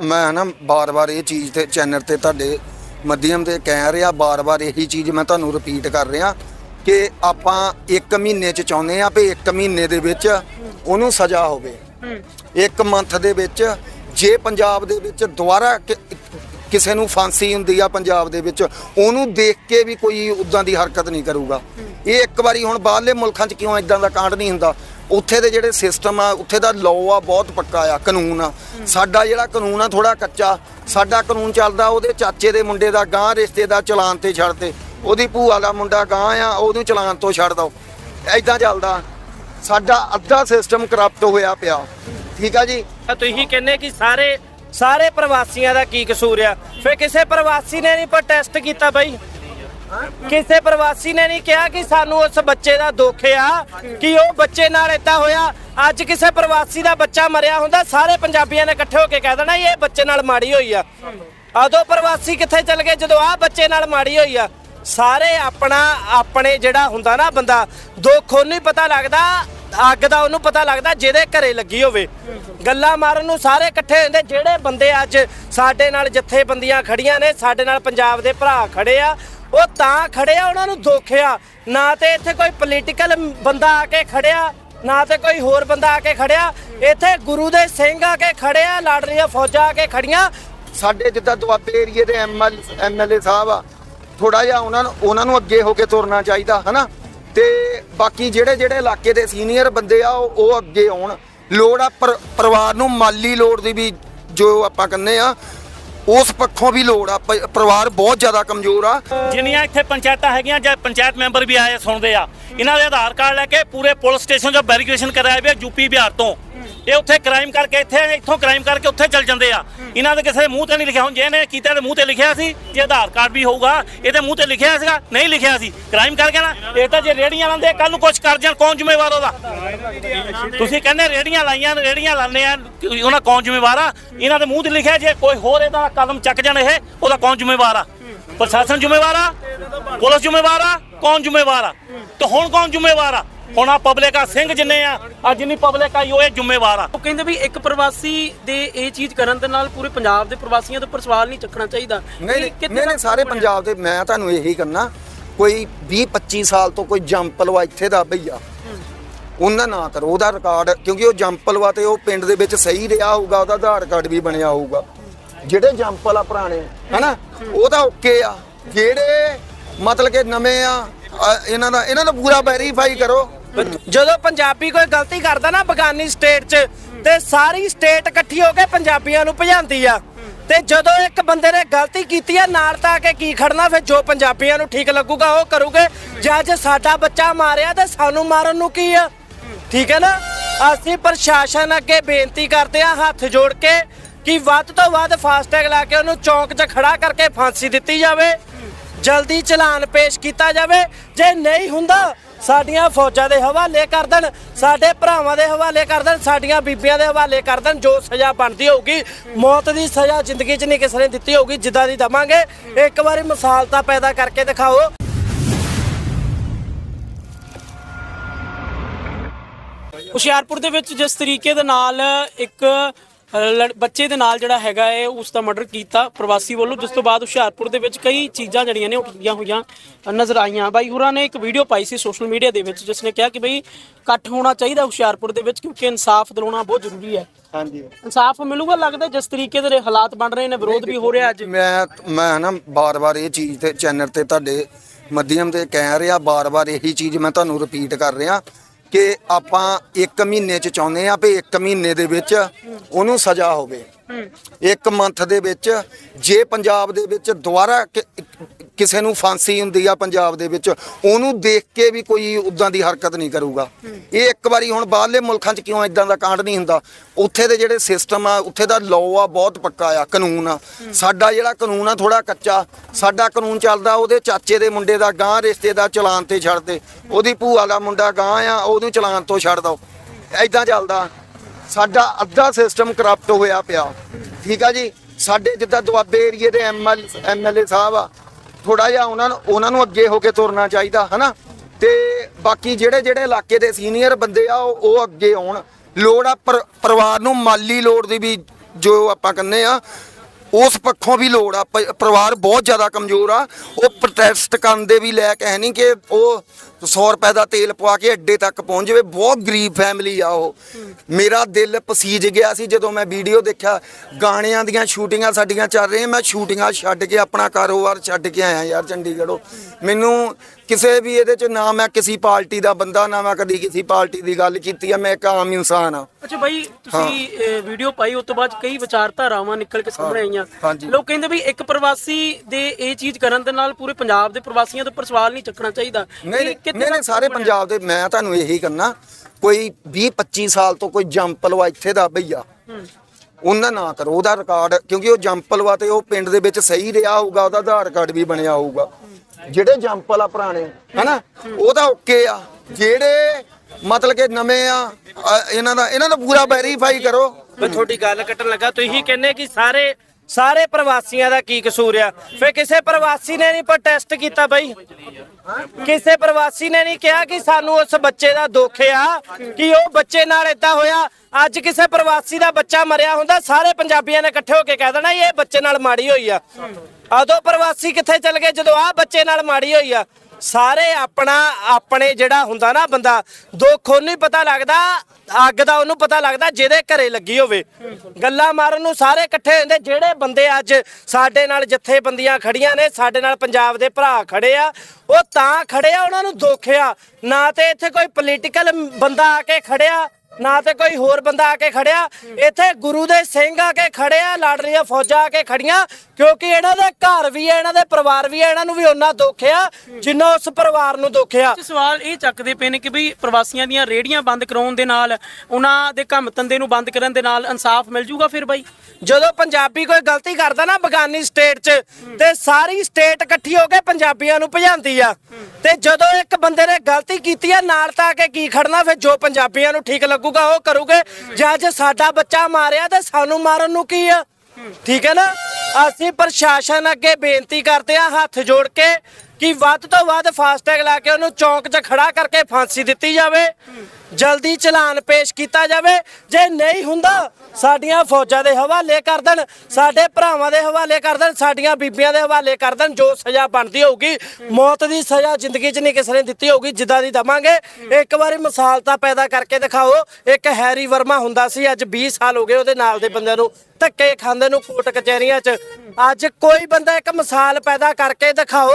ਮੈਂ ਨਾ ਬਾਰ-ਬਾਰ ਇਹ ਚੀਜ਼ ਤੇ ਚੈਨਲ ਤੇ ਤੁਹਾਡੇ ਮਾਧਿਅਮ ਤੇ ਕਹਿ ਰਿਹਾ ਬਾਰ-ਬਾਰ ਇਹੀ ਚੀਜ਼ ਮੈਂ ਤੁਹਾਨੂੰ ਰਿਪੀਟ ਕਰ ਰਿਹਾ ਕਿ ਆਪਾਂ 1 ਮਹੀਨੇ ਚ ਚਾਹੁੰਦੇ ਆ ਵੀ 1 ਮਹੀਨੇ ਦੇ ਵਿੱਚ ਉਹਨੂੰ ਸਜ਼ਾ ਹੋਵੇ। ਇੱਕ ਮੰਥ ਦੇ ਵਿੱਚ ਜੇ ਪੰਜਾਬ ਦੇ ਵਿੱਚ ਦੁਬਾਰਾ ਕਿਸੇ ਨੂੰ ਫਾਂਸੀ ਹੁੰਦੀ ਆ ਪੰਜਾਬ ਦੇ ਵਿੱਚ ਉਹਨੂੰ ਦੇਖ ਕੇ ਵੀ ਕੋਈ ਉਦਾਂ ਦੀ ਹਰਕਤ ਨਹੀਂ ਕਰੂਗਾ। ਇਹ ਇੱਕ ਵਾਰੀ ਹੁਣ ਬਾਹਰਲੇ ਮੁਲਕਾਂ 'ਚ ਕਿਉਂ ਇਦਾਂ ਦਾ ਕਾਂਡ ਨਹੀਂ ਹੁੰਦਾ? ਉੱਥੇ ਦੇ ਜਿਹੜੇ ਸਿਸਟਮ ਆ, ਉੱਥੇ ਦਾ ਲਾਅ ਆ, ਬਹੁਤ ਪੱਕਾ ਆ, ਕਾਨੂੰਨ ਆ। ਸਾਡਾ ਜਿਹੜਾ ਕਾਨੂੰਨ ਆ ਥੋੜਾ ਕੱਚਾ। ਸਾਡਾ ਕਾਨੂੰਨ ਚੱਲਦਾ ਉਹਦੇ ਚਾਚੇ ਦੇ ਮੁੰਡੇ ਦਾ ਗਾਂ ਰਿਸ਼ਤੇ ਦਾ ਚਲਾਨ ਤੇ ਛੱਡ ਤੇ ਉਹਦੀ ਭੂਆ ਦਾ ਮੁੰਡਾ ਗਾਂ ਆ, ਉਹਨੂੰ ਚਲਾਨ ਤੋਂ ਛੱਡ ਦੋ। ਐਦਾਂ ਚੱਲਦਾ। ਸਾਡਾ ਅੱਧਾ ਸਿਸਟਮ ਕਰਪਟ ਹੋਇਆ ਪਿਆ। ਠੀਕ ਆ ਜੀ? ਤੁਸੀਂ ਕਹਿੰਦੇ ਕਿ ਸਾਰੇ ਸਾਰੇ ਪ੍ਰਵਾਸੀਆਂ ਦਾ ਕੀ ਕਸੂਰ ਆ? ਫੇ ਕਿਸੇ ਪ੍ਰਵਾਸੀ ਨੇ ਨਹੀਂ ਪ੍ਰੋਟੈਸਟ ਕੀਤਾ ਬਾਈ? ਕਿਸੇ ਪ੍ਰਵਾਸੀ ਨੇ ਨਹੀਂ ਕਿਹਾ ਕਿ ਸਾਨੂੰ ਉਸ ਬੱਚੇ ਦਾ ਦੁੱਖ ਆ, ਕਿ ਉਹ ਬੱਚੇ ਨਾਲ ਏਦਾਂ ਹੋਇਆ। ਅੱਜ ਕਿਸੇ ਪ੍ਰਵਾਸੀ ਦਾ ਬੱਚਾ ਮਰਿਆ ਹੁੰਦਾ, ਸਾਰੇ ਪੰਜਾਬੀਆਂ ਨੇ ਇਕੱਠੇ ਹੋ ਕੇ ਕਹਿ ਦੇਣਾ, ਇਹ ਬੱਚੇ ਨਾਲ ਮਾੜੀ ਹੋਈ ਆ। ਉਦੋਂ ਪ੍ਰਵਾਸੀ ਕਿੱਥੇ ਚਲ ਗਏ, ਜਦੋਂ ਆ ਬੱਚੇ ਨਾਲ ਮਾੜੀ ਹੋਈ ਆ। ਸਾਰੇ ਆਪਣਾ, ਆਪਣੇ ਜਿਹੜਾ ਹੁੰਦਾ ਨਾ ਬੰਦਾ, ਦੁੱਖ ਉਹਨੂੰ ਪਤਾ ਲੱਗਦਾ, ਅੱਗ ਦਾ ਉਹਨੂੰ ਪਤਾ ਲੱਗਦਾ, ਜਿਹਦੇ ਘਰੇ ਲੱਗੀ ਹੋਵੇ। ਗੱਲਾਂ ਮਾਰਨ ਨੂੰ ਸਾਰੇ ਇਕੱਠੇ ਹੁੰਦੇ, ਜਿਹੜੇ ਬੰਦੇ ਅੱਜ ਸਾਡੇ ਨਾਲ ਜਥੇਬੰਦੀਆਂ ਖੜੀਆਂ ਨੇ, ਸਾਡੇ ਨਾਲ ਪੰਜਾਬ ਦੇ ਭਰਾ ਖੜੇ ਆ ਉਹ ਤਾਂ ਖੜੇ ਉਹਨਾਂ ਨੂੰ ਦੁੱਖ ਨਾ ਤੇ ਇੱਥੇ ਕੋਈ ਪੋਲੀਟੀਕਲ ਬੰਦਾ ਆ ਕੇ ਖੜਿਆ, ਨਾ ਤੇ ਕੋਈ ਹੋਰ ਬੰਦਾ ਆ ਕੇ ਖੜਿਆ। ਇੱਥੇ ਗੁਰੂ ਦੇ ਸਿੰਘ ਆ ਕੇ ਖੜੇ ਆ ਫੌਜਾਂ ਆ ਕੇ ਖੜੀਆਂ। ਸਾਡੇ ਜਿੱਦਾਂ ਦੁਆਬੇ ਏਰੀਏ ਦੇ ਐਮਐਲਏ ਸਾਹਿਬ ਆ ਥੋੜਾ ਜਿਹਾ ਉਹਨਾਂ ਨੂੰ ਉਹਨਾਂ ਨੂੰ ਅੱਗੇ ਹੋ ਕੇ ਤੁਰਨਾ ਚਾਹੀਦਾ, ਹਨਾ? ਤੇ ਬਾਕੀ ਜਿਹੜੇ ਜਿਹੜੇ ਇਲਾਕੇ ਦੇ ਸੀਨੀਅਰ ਬੰਦੇ ਆ, ਉਹ ਅੱਗੇ ਆਉਣ। ਲੋੜ ਆ ਪਰਿਵਾਰ ਨੂੰ ਮਾਲੀ ਲੋੜ ਦੀ ਵੀ ਜੋ ਆਪਾਂ ਕਹਿੰਦੇ ਆ ਉਸ ਪੱਖੋਂ ਵੀ ਲੋੜ ਆ, ਪ- ਪਰਿਵਾਰ ਬਹੁਤ ਜ਼ਿਆਦਾ ਕਮਜ਼ੋਰ ਆ। ਜਿੰਨੀਆਂ ਇੱਥੇ ਪੰਚਾਇਤਾਂ ਹੈਗੀਆਂ ਜਾਂ ਪੰਚਾਇਤ ਮੈਂਬਰ ਵੀ ਆਏ ਸੁਣਦੇ ਆ, ਇਹਨਾਂ ਦੇ ਆਧਾਰ ਕਾਰਡ ਲੈ ਕੇ ਪੂਰੇ ਪੁਲਿਸ ਸਟੇਸ਼ਨ 'ਚੋਂ ਵੈਰੀਫਿਕੇਸ਼ਨ ਕਰਾਇਆ ਵੀ ਯੂਪੀ ਬਿਹਾਰ ਤੋਂ। ਇਹ ਉੱਥੇ ਕ੍ਰਾਈਮ ਕਰਕੇ ਇੱਥੇ ਇੱਥੋਂ ਕ੍ਰਾਈਮ ਕਰਕੇ ਉੱਥੇ ਚੱਲ ਜਾਂਦੇ ਆ। ਇਹਨਾਂ ਦੇ ਕਿਸੇ ਮੂੰਹ ਤੇ ਨਹੀਂ ਲਿਖਿਆ ਹੁਣ ਜੇ ਇਹਨੇ ਕੀਤਾ ਤੇ ਮੂੰਹ ਤੇ ਲਿਖਿਆ ਸੀ ਜੇ ਆਧਾਰ ਕਾਰਡ ਵੀ ਹੋਊਗਾ ਇਹਦੇ ਮੂੰਹ ਤੇ ਲਿਖਿਆ ਸੀਗਾ ਨਹੀਂ ਲਿਖਿਆ ਸੀ। ਕ੍ਰਾਈਮ ਕਰਕੇ ਨਾ ਇਹ ਤਾਂ ਜੇ ਰੇੜੀਆਂ ਲਾਉਂਦੇ ਕੱਲ ਨੂੰ ਕੁਝ ਕਰ ਜਾਣ ਕੌਣ ਜ਼ਿੰਮੇਵਾਰ ਉਹਦਾ? ਤੁਸੀਂ ਕਹਿੰਦੇ ਰੇੜੀਆਂ ਲਾਈਆਂ ਰੇੜੀਆਂ ਲਾਉਂਦੇ ਆ ਉਹਨਾਂ ਕੌਣ ਜ਼ਿੰਮੇਵਾਰ ਆ? ਇਹਨਾਂ ਦੇ ਮੂੰਹ ਤੇ ਲਿਖਿਆ ਜੇ ਕੋਈ ਹੋਰ ਇਹਦਾ ਕਦਮ ਚੱਕ ਜਾਣ ਇਹ ਉਹਦਾ ਕੌਣ ਜ਼ਿੰਮੇਵਾਰ ਆ? ਪ੍ਰਸ਼ਾਸਨ ਜ਼ਿੰਮੇਵਾਰ ਆ? ਪੁਲਿਸ ਜ਼ਿੰਮੇਵਾਰ ਆ? ਕੌਣ ਜ਼ਿੰਮੇਵਾਰ ਆ? ਤੇ ਹੁਣ ਕੌਣ ਜ਼ਿੰਮੇਵਾਰ ਆ? ਹੁਣ ਆ ਪਬਲਿਕ ਆ ਸਿੰਘ ਜਿੰਨੇ ਆ ਆ ਜਿੰਨੀ ਪਬਲਿਕ ਆਈ ਉਹ ਇਹ ਜ਼ਿੰਮੇਵਾਰ ਆ। ਉਹ ਕਹਿੰਦੇ ਵੀ ਇੱਕ ਪ੍ਰਵਾਸੀ ਦੇ ਇਹ ਚੀਜ਼ ਕਰਨ ਦੇ ਨਾਲ ਪੂਰੇ ਪੰਜਾਬ ਦੇ ਪ੍ਰਵਾਸੀਆਂ ਦੇ ਉੱਪਰ ਸਵਾਲ ਨਹੀਂ ਚੱਕਣਾ ਚਾਹੀਦਾ। ਨਹੀਂ ਨਹੀਂ ਸਾਰੇ? ਪੰਜਾਬ ਦੇ ਮੈਂ ਤੁਹਾਨੂੰ ਇਹੀ ਕਰਨਾ ਕੋਈ 20 25 ਸਾਲ ਤੋਂ ਕੋਈ ਜੰਪਲਵਾ ਇੱਥੇ ਦਾ ਭਈਆ ਉਹਨਾਂ ਨਾ ਕਰੋ ਉਹਦਾ ਰਿਕਾਰਡ ਕਿਉਂਕਿ ਉਹ ਜੰਪਲਵਾ ਤੇ ਉਹ ਪਿੰਡ ਦੇ ਵਿੱਚ ਸਹੀ ਰਿਹਾ ਹੋਊਗਾ ਉਹਦਾ ਆਧਾਰ ਕਾਰਡ ਵੀ ਬਣਿਆ ਹੋਊਗਾ। ਜਿਹੜੇ ਜੰਪਲ ਆ ਪੁਰਾਣੇ ਹਨਾ? ਉਹ ਤਾਂ ਓਕੇ ਆ। ਜਿਹੜੇ ਮਤਲਬ ਕਿ ਨਵੇਂ ਆ ਅ, ਇਹਨਾਂ ਦਾ ਇਹਨਾਂ ਦਾ ਪੂਰਾ ਵੈਰੀਫਾਈ ਕਰੋ। ਜਦੋਂ ਪੰਜਾਬੀ ਕੋਈ ਗਲਤੀ ਕਰਦਾ ਨਾ ਬਗਾਨੀ ਸਟੇਟ 'ਚ, ਤੇ ਸਾਰੀ ਸਟੇਟ ਇਕੱਠੀ ਹੋ ਕੇ ਪੰਜਾਬੀਆਂ ਨੂੰ ਭਜਾਉਂਦੀ ਆ। ਤੇ ਜਦੋਂ ਇੱਕ ਬੰਦੇ ਨੇ ਗਲਤੀ ਕੀਤੀ ਆ, ਨਾਲ ਤਾਂ ਕੇ ਕੀ ਖੜਨਾ, ਫਿਰ ਜੋ ਪੰਜਾਬੀਆਂ ਨੂੰ ਠੀਕ ਲੱਗੂਗਾ, ਉਹ ਕਰੂਗੇ। ਜੇ ਅੱਜ ਸਾਡਾ ਬੱਚਾ ਮਾਰਿਆ, ਤੇ ਸਾਨੂੰ ਮਾਰਨ ਨੂੰ ਕੀ ਆ? ਠੀਕ ਹੈ ਨਾ? ਅਸੀਂ ਪ੍ਰਸ਼ਾਸਨ ਅੱਗੇ ਬੇਨਤੀ ਕਰਦੇ ਆ, ਹੱਥ ਜੋੜ ਕੇ ਕਿ ਵੱਧ ਤੋਂ ਵੱਧ ਫਾਸਟੈਗ ਲਾ ਕੇ ਉਹਨੂੰ ਚੌਂਕ 'ਚ ਖੜਾ ਕਰਕੇ ਫਾਂਸੀ ਦਿੱਤੀ ਜਾਵੇ। ਜਲਦੀ ਚਲਾਨ ਪੇਸ਼ ਕੀਤਾ ਜਾਵੇ। ਜੇ ਨਹੀਂ ਹੁੰਦਾ ਸਾਡੀਆਂ ਫੌਜਾਂ ਦੇ ਹਵਾਲੇ ਕਰ ਦੇਣ, ਸਾਡੇ ਭਰਾਵਾਂ ਦੇ ਹਵਾਲੇ ਕਰ ਦੇਣ, ਸਾਡੀਆਂ ਬੀਬੀਆਂ ਦੇ ਹਵਾਲੇ ਕਰ ਦੇਣ, ਜੋ ਸਜ਼ਾ ਬਣਦੀ ਹੋਊਗੀ, ਮੌਤ ਦੀ ਸਜ਼ਾ ਜ਼ਿੰਦਗੀ 'ਚ ਨਹੀਂ ਕਿਸੇ ਨੇ ਦਿੱਤੀ ਹੋਊਗੀ, ਜਿੱਦਾਂ ਦੀ ਦਵਾਂਗੇ। ਇੱਕ ਵਾਰੀ ਮਿਸਾਲ ਤਾਂ ਪੈਦਾ ਕਰਕੇ ਦਿਖਾਓ। ਹੁਸ਼ਿਆਰਪੁਰ ਦੇ ਵਿੱਚ ਜਿਸ ਤਰੀਕੇ ਦੇ ਨਾਲ ਇੱਕ ਬੱਚੇ ਦੇ ਨਾਲ ਜਿਹੜਾ ਹੈਗਾ ਹੈ ਉਸ ਦਾ ਮਰਡਰ ਕੀਤਾ ਪ੍ਰਵਾਸੀ ਵੱਲੋਂ। ਜਿਸ ਤੋਂ ਬਾਅਦ ਹੁਸ਼ਿਆਰਪੁਰ ਦੇ ਵਿੱਚ ਕਈ ਚੀਜ਼ਾਂ ਜਿਹੜੀਆਂ ਨੇ ਉੱਠੀਆਂ ਹੋਈਆਂ ਨਜ਼ਰ ਆਈਆਂ। ਬਾਈ ਹੁਰਾਂ ਨੇ ਇੱਕ ਵੀਡੀਓ ਪਾਈ ਸੀ ਸੋਸ਼ਲ ਮੀਡੀਆ ਦੇ ਵਿੱਚ ਜਿਸ ਨੇ ਕਿਹਾ ਕਿ ਬਈ ਇਕੱਠ ਹੋਣਾ ਚਾਹੀਦਾ ਹੁਸ਼ਿਆਰਪੁਰ ਦੇ ਵਿੱਚ ਕਿਉਂਕਿ ਇਨਸਾਫ ਦਿਲਾਉਣਾ ਬਹੁਤ ਜ਼ਰੂਰੀ ਹੈ। ਹਾਂਜੀ। ਇਨਸਾਫ ਮਿਲੂਗਾ ਲੱਗਦਾ ਜਿਸ ਤਰੀਕੇ ਦੇ ਹਾਲਾਤ ਬਣ ਰਹੇ ਨੇ ਵਿਰੋਧ ਵੀ ਹੋ ਰਿਹਾ ਅੱਜ। ਮੈਂ ਮੈਂ ਨਾ ਬਾਰ-ਬਾਰ ਇਹ ਚੀਜ਼ ਤੇ ਚੈਨਲ ਤੇ ਤੁਹਾਡੇ ਮਾਧਿਅਮ ਤੇ ਕਹਿ ਰਿਹਾ ਬਾਰ-ਬਾਰ ਇਹੀ ਚੀਜ਼ ਮੈਂ ਤੁਹਾਨੂੰ ਰਿਪੀਟ ਕਰ ਰਿਹਾ। ਕਿ ਆਪਾਂ 1 ਮਹੀਨੇ ਚ ਚਾਹੁੰਦੇ ਆ ਵੀ 1 ਮਹੀਨੇ ਦੇ ਵਿੱਚ ਉਹਨੂੰ ਸਜ਼ਾ ਹੋਵੇ। ਇੱਕ ਮੰਥ ਦੇ ਵਿੱਚ ਜੇ ਪੰਜਾਬ ਦੇ ਵਿੱਚ ਦੁਬਾਰਾ ਕਿ- ਕਿਸੇ ਨੂੰ ਫਾਂਸੀ ਹੁੰਦੀ ਆ ਪੰਜਾਬ ਦੇ ਵਿੱਚ, ਉਹਨੂੰ ਦੇਖ ਕੇ ਵੀ ਕੋਈ ਉਦਾਂ ਦੀ ਹਰਕਤ ਨਹੀਂ ਕਰੂਗਾ। ਇਹ ਇੱਕ ਵਾਰੀ ਹੁਣ ਬਾਹਰਲੇ ਮੁਲਕਾਂ 'ਚ ਕਿਉਂ ਇਦਾਂ ਦਾ ਕਾਂਡ ਨਹੀਂ ਹੁੰਦਾ? ਉੱਥੇ ਦੇ ਜਿਹੜੇ ਸਿਸਟਮ ਆ, ਉੱਥੇ ਦਾ ਲਾਅ ਆ, ਬਹੁਤ ਪੱਕਾ ਆ, ਕਾਨੂੰਨ ਆ। ਸਾਡਾ ਜਿਹੜਾ ਕਾਨੂੰਨ ਆ ਥੋੜਾ ਕੱਚਾ। ਸਾਡਾ ਕਾਨੂੰਨ ਚੱਲਦਾ ਉਹਦੇ ਚਾਚੇ ਦੇ ਮੁੰਡੇ ਦਾ ਗਾਂ ਰਿਸ਼ਤੇ ਦਾ ਚਲਾਨ ਤੇ ਛੱਡ ਦੇ ਉਹਦੀ ਭੂਆ ਦਾ ਮੁੰਡਾ ਗਾਂ ਆ, ਉਹਨੂੰ ਚਲਾਨ ਤੋਂ ਛੱਡ ਦੋ। ਐਦਾਂ ਚੱਲਦਾ। ਸਾਡਾ ਅੱਧਾ ਸਿਸਟਮ ਕਰਪਟ ਹੋਇਆ ਪਿਆ। ਠੀਕ ਆ ਜੀ? ਸਾਡੇ ਜਿੱਦਾਂ ਦੁਆਬੇ ਏਰੀਏ ਦੇ ਐਮਐਲ ਐਮਐਲਏ ਸਾਹਿਬ ਆ ਥੋੜਾ ਜਿਹਾ ਉਹਨਾਂ ਨੂੰ ਉਹਨਾਂ ਨੂੰ ਅੱਗੇ ਹੋ ਕੇ ਤੁਰਨਾ ਚਾਹੀਦਾ, ਹਨਾ? ਤੇ ਬਾਕੀ ਜਿਹੜੇ ਜਿਹੜੇ ਇਲਾਕੇ ਦੇ ਸੀਨੀਅਰ ਬੰਦੇ ਆ, ਉਹ ਉਹ ਅੱਗੇ ਆਉਣ। ਲੋੜ ਆ ਪਰਿਵਾਰ ਨੂੰ ਮਾਲੀ ਲੋੜ ਦੀ ਵੀ ਜੋ ਆਪਾਂ ਕਹਿੰਦੇ ਆ, ਉਸ ਪੱਖੋਂ ਵੀ ਲੋੜ ਆ। ਪ- ਪਰਿਵਾਰ ਬਹੁਤ ਜ਼ਿਆਦਾ ਕਮਜ਼ੋਰ ਆ। ਉਹ ਪ੍ਰੋਟੈਸਟ ਕਰਨ ਦੇ ਵੀ ਲੈ ਕੇ ਹੈ ਨਹੀਂ ਕਿ ਉਹ 100 ਰੁਪਏ ਦਾ ਤੇਲ ਪਵਾ ਕੇ ਅੱਡੇ ਤੱਕ ਪਹੁੰਚ ਜਾਵੇ। ਬਹੁਤ ਗਰੀਬ ਫੈਮਿਲੀ ਆ ਉਹ। ਮੇਰਾ ਦਿਲ ਪਸੀਜ ਗਿਆ ਸੀ ਜਦੋਂ ਮੈਂ ਵੀਡੀਓ ਦੇਖਿਆ। ਗਾਣਿਆਂ ਦੀਆਂ ਸ਼ੂਟਿੰਗਾਂ ਸਾਡੀਆਂ ਚੱਲ ਰਹੀਆਂ। ਮੈਂ ਸ਼ੂਟਿੰਗਾਂ ਛੱਡ ਕੇ ਆਪਣਾ ਕਾਰੋਬਾਰ ਛੱਡ ਕੇ ਆਇਆ ਯਾਰ ਚੰਡੀਗੜ੍ਹੋਂ। ਮੈਨੂੰ ਕਿਸੇ ਵੀ ਇਹਦੇ ਚ ਨਾ ਮੈਂ ਕਿਸੇ ਪਾਰਟੀ ਦਾ ਬੰਦਾ ਨਾ ਮੈਂ ਕਦੀ ਕਿਸੇ ਪਾਰਟੀ ਦੀ ਗੱਲ ਕੀਤੀ ਆ। ਮੈਂ ਇੱਕ ਆਮ ਇਨਸਾਨ ਆ। ਅੱਛਾ ਬਾਈ ਤੁਸੀਂ ਵੀਡੀਓ ਪਾਈ ਉਸ ਤੋਂ ਬਾਅਦ ਕਈ ਵਿਚਾਰਧਾਰਾਵਾਂ ਨਿਕਲ ਕੇ ਸਾਹਮਣੇ ਆਈਆਂ। ਲੋਕ ਕਹਿੰਦੇ ਵੀ ਇੱਕ ਪ੍ਰਵਾਸੀ ਦੇ ਇਹ ਚੀਜ਼ ਕਰਨ ਦੇ ਨਾਲ ਪੂਰੇ ਪੰਜਾਬ ਦੇ ਪ੍ਰਵਾਸੀਆਂ ਦੇ ਉੱਪਰ ਸਵਾਲ ਨਹੀਂ ਚੱਕਣਾ ਚਾਹੀਦਾ। ਨਹੀਂ ਨਹੀਂ ਸਾਰੇ? ਪੰਜਾਬ ਦੇ ਮੈਂ ਤੁਹਾਨੂੰ ਇਹੀ ਕਰਨਾ ਕੋਈ 20 25 ਸਾਲ ਤੋਂ ਕੋਈ ਜੰਪਲਵਾ ਇੱਥੇ ਦਾ ਭਈਆ। ਉਹਨਾਂ ਨਾ ਕਰੋ ਉਹਦਾ ਰਿਕਾਰਡ ਕਿਉਂਕਿ ਉਹ ਜੰਪਲਵਾ ਤੇ ਉਹ ਪਿੰਡ ਦੇ ਵਿੱਚ ਸਹੀ ਰਿਹਾ ਹੋਊਗਾ ਉਹਦਾ ਆਧਾਰ ਕਾਰਡ ਵੀ ਬਣਿਆ ਹੋਊਗਾ। ਜਿਹੜੇ ਜੰਪਲ ਆ ਪੁਰਾਣੇ ਹਨਾ? ਉਹਦਾ ਓਕੇ ਆ। ਜਿਹੜੇ ਮਤਲਬ ਕਿ ਨਵੇਂ ਆ ਅ, ਇਹਨਾਂ ਦਾ ਇਹਨਾਂ ਦਾ ਪੂਰਾ ਵੈਰੀਫਾਈ ਕਰੋ। ਮੈਂ ਤੁਹਾਡੀ ਗੱਲ ਕੱਟਣ ਲੱਗਾ ਤੁਸੀਂ ਕਹਿੰਦੇ ਕਿ ਸਾਰੇ ਸਾਰੇ ਪ੍ਰਵਾਸੀਆਂ ਦਾ ਕੀ ਕਸੂਰ ਆ? ਫੇ ਕਿਸੇ ਪ੍ਰਵਾਸੀ ਨੇ ਨਹੀਂ ਪ੍ਰੋਟੈਸਟ ਕੀਤਾ ਬਈ। ਕਿਸੇ ਪ੍ਰਵਾਸੀ ਨੇ ਨਹੀਂ ਕਿਹਾ ਕਿ ਸਾਨੂੰ ਉਸ ਬੱਚੇ ਦਾ ਦੁੱਖ ਆ, ਕਿ ਉਹ ਬੱਚੇ ਨਾਲ ਏਦਾਂ ਹੋਇਆ। ਅੱਜ ਕਿਸੇ ਪ੍ਰਵਾਸੀ ਦਾ ਬੱਚਾ ਮਰਿਆ ਹੁੰਦਾ, ਸਾਰੇ ਪੰਜਾਬੀਆਂ ਨੇ ਇਕੱਠੇ ਹੋ ਕੇ ਕਹਿ ਦੇਣਾ, ਇਹ ਬੱਚੇ ਨਾਲ ਮਾੜੀ ਹੋਈ ਆ। ਉਦੋਂ ਪ੍ਰਵਾਸੀ ਕਿੱਥੇ ਚਲ ਗਏ? ਜਦੋਂ ਆ ਬੱਚੇ ਨਾਲ ਮਾੜੀ ਹੋਈ ਆ। ਸਾਰੇ ਆਪਣਾ, ਆਪਣੇ ਜਿਹੜਾ ਹੁੰਦਾ ਨਾ ਬੰਦਾ, ਦੁੱਖ, ਉਹਨੂੰ ਹੀ ਪਤਾ ਲੱਗਦਾ ਅੱਗ ਦਾ ਉਹਨੂੰ ਪਤਾ ਲੱਗਦਾ ਜਿਹਦੇ ਘਰੇ ਲੱਗੀ ਹੋਵੇ। ਗੱਲਾਂ ਮਾਰਨ ਨੂੰ ਸਾਰੇ ਇਕੱਠੇ ਹੁੰਦੇ। ਜਿਹੜੇ ਬੰਦੇ ਅੱਜ ਸਾਡੇ ਨਾਲ ਜਥੇਬੰਦੀਆਂ ਖੜੀਆਂ ਨੇ, ਸਾਡੇ ਨਾਲ ਪੰਜਾਬ ਦੇ ਭਰਾ ਖੜੇ ਆ, ਉਹ ਤਾਂ ਖੜੇ ਆ, ਉਹਨਾਂ ਨੂੰ ਦੁੱਖ ਨਾ ਤੇ ਇੱਥੇ ਕੋਈ ਪੋਲੀਟੀਕਲ ਬੰਦਾ ਆ ਕੇ ਖੜਿਆ। ਨਾ ਤੇ ਕੋਈ ਹੋਰ ਬੰਦਾ ਆ ਕੇ ਖੜਿਆ। ਇੱਥੇ ਗੁਰੂ ਦੇ ਸਿੰਘ ਆ ਕੇ ਖੜਿਆ ਲਾਡਲੀਆਂ ਫੌਜਾਂ ਆ ਕੇ ਖੜੀਆਂ ਕਿਉਂਕਿ ਇਹਨਾਂ ਦੇ ਘਰ ਵੀ ਹੈ ਇਹਨਾਂ ਦੇ ਪਰਿਵਾਰ ਵੀ ਹੈ ਇਹਨਾਂ ਨੂੰ ਵੀ ਉਹਨਾਂ ਦੁੱਖ ਆ ਜਿੰਨਾ ਉਸ ਪਰਿਵਾਰ ਨੂੰ ਦੁੱਖ ਆ। ਸਵਾਲ ਇਹ ਚੱਕਦੇ ਪਏ ਨੇ ਕਿ ਵੀ ਪ੍ਰਵਾਸੀਆਂ ਦੀਆਂ ਰੇੜੀਆਂ ਬੰਦ ਕਰਾਉਣ ਦੇ ਨਾਲ ਉਹਨਾਂ ਦੇ ਕੰਮ ਧੰਦੇ ਨੂੰ ਬੰਦ ਕਰਨ ਦੇ ਨਾਲ ਇਨਸਾਫ ਮਿਲ ਜੂਗਾ ਫਿਰ ਬਾਈ? ਜਦੋਂ ਪੰਜਾਬੀ ਕੋਈ ਗਲਤੀ ਕਰਦਾ ਨਾ ਬਗਾਨੀ ਸਟੇਟ 'ਚ ਤੇ ਸਾਰੀ ਸਟੇਟ ਇਕੱਠੀ ਹੋ ਕੇ ਪੰਜਾਬੀਆਂ ਨੂੰ ਭਜਾਉਂਦੀ ਆ। ਤੇ ਜਦੋਂ ਇੱਕ ਬੰਦੇ ਨੇ ਗਲਤੀ ਕੀਤੀ ਆ ਨਾਲ ਤਾਂ ਆ ਕੇ ਕੀ ਖੜਨਾ ਫਿਰ ਜੋ ਪੰਜਾਬੀਆਂ ਨੂੰ ਠੀਕ ਲੱਗੂਗਾ, ਉਹ ਕਰੂਗੇ। ਜਾਂ ਅੱਜ ਸਾਡਾ ਬੱਚਾ ਮਾਰਿਆ ਤੇ ਸਾਨੂੰ ਮਾਰਨ ਨੂੰ ਕੀ ਆ? ਠੀਕ ਹੈ ਨਾ? ਅਸੀਂ ਪ੍ਰਸ਼ਾਸਨ ਅੱਗੇ ਬੇਨਤੀ ਕਰਦੇ ਆ ਹੱਥ ਜੋੜ ਕੇ ਕਿ ਵੱਧ ਤੋਂ ਵੱਧ ਫਾਸਟੈਗ ਲਾ ਕੇ ਉਹਨੂੰ ਚੌਂਕ 'ਚ ਖੜਾ ਕਰਕੇ ਫਾਂਸੀ ਦਿੱਤੀ ਜਾਵੇ। ਜਲਦੀ ਚਲਾਨ ਪੇਸ਼ ਕੀਤਾ ਜਾਵੇ। ਜੇ ਨਹੀਂ ਹੁੰਦਾ ਸਾਡੀਆਂ ਫੌਜਾਂ ਦੇ ਹਵਾਲੇ ਕਰ ਦੇਣ, ਸਾਡੇ ਭਰਾਵਾਂ ਦੇ ਹਵਾਲੇ ਕਰ ਦੇਣ, ਸਾਡੀਆਂ ਬੀਬੀਆਂ ਦੇ ਹਵਾਲੇ ਕਰ ਦੇਣ, ਜੋ ਸਜ਼ਾ ਬਣਦੀ ਹੋਊਗੀ, ਮੌਤ ਦੀ ਸਜ਼ਾ ਜ਼ਿੰਦਗੀ 'ਚ ਨਹੀਂ ਕਿਸੇ ਨੇ ਦਿੱਤੀ ਹੋਊਗੀ, ਜਿੱਦਾਂ ਦੀ ਦਵਾਂਗੇ। ਇੱਕ ਵਾਰੀ ਮਿਸਾਲ ਤਾਂ ਪੈਦਾ ਕਰਕੇ ਦਿਖਾਓ, ਇੱਕ ਹੈਰੀ ਵਰਮਾ ਹੁੰਦਾ ਸੀ, ਅੱਜ 20 ਸਾਲ ਹੋ ਗਏ ਉਹਦੇ ਨਾਲ ਦੇ ਬੰਦਿਆਂ ਨੂੰ। ਧੱਕੇ ਖਾਂਦੇ ਨੂੰ ਕੋਰਟ ਕਚਹਿਰੀਆਂ 'ਚ। ਅੱਜ ਕੋਈ ਬੰਦਾ ਇੱਕ ਮਿਸਾਲ ਪੈਦਾ ਕਰਕੇ ਦਿਖਾਓ